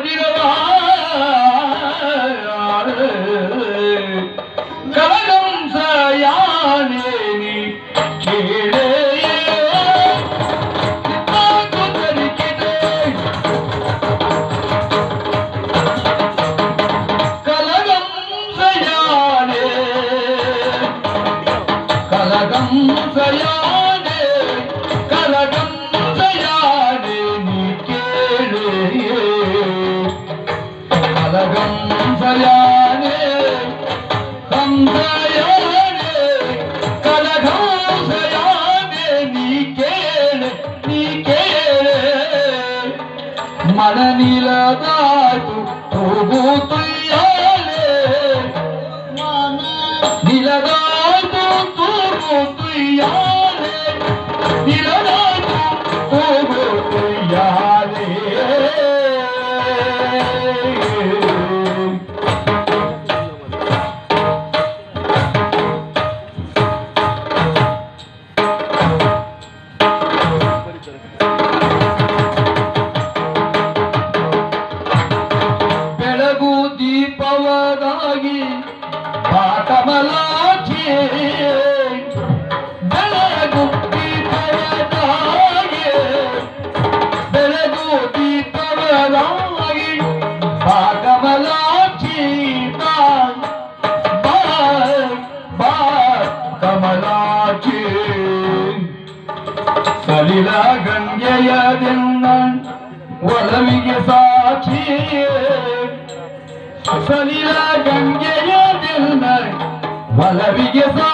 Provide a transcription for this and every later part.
olvido ಮನನಿಲದಾಟು ಹೋಗು ತುಯ್ಯಾಲೆ ನಿಲದಾಟು ತೂಗು ತುಯ್ಯಾಲೆ ದೀಪವದಾಗಿ ಪಾಠಮಲಾಚಿ ಬೆಳಗು ದೀಪವದಾಗಿ ಬೆಳಗು ದೀಪವದಾಗಿ ಪಾಠಮಲಾಚಿ ಬಾಯ್ ಕಮಲಾಚಿ. ಸಲಿಲ ಗಂಗೆಯದೆನ್ನ ಒಲವಿಗೆ ಸಾಕ್ಷಿ ಸಲಿಲ ಗಂಗೆಯದೆನ್ನ ಬಲವಿಗೆ ಸಾಕ್ಷಿಯ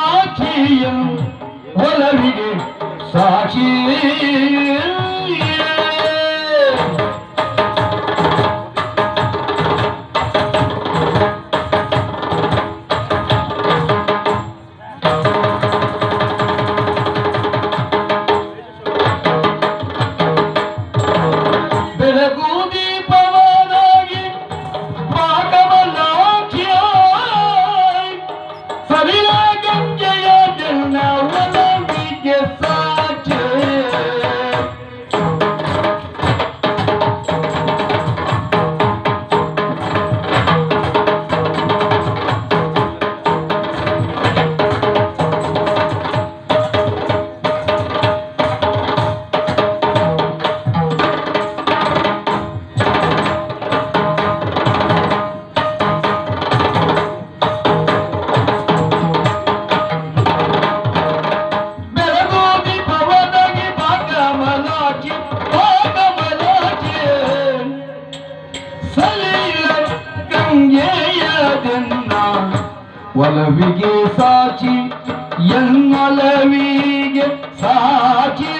ಒಲವಿಗೆ ಸಾಚಿ ಎನ್ನೊಲವಿಗೆ ಸಾಚಿ.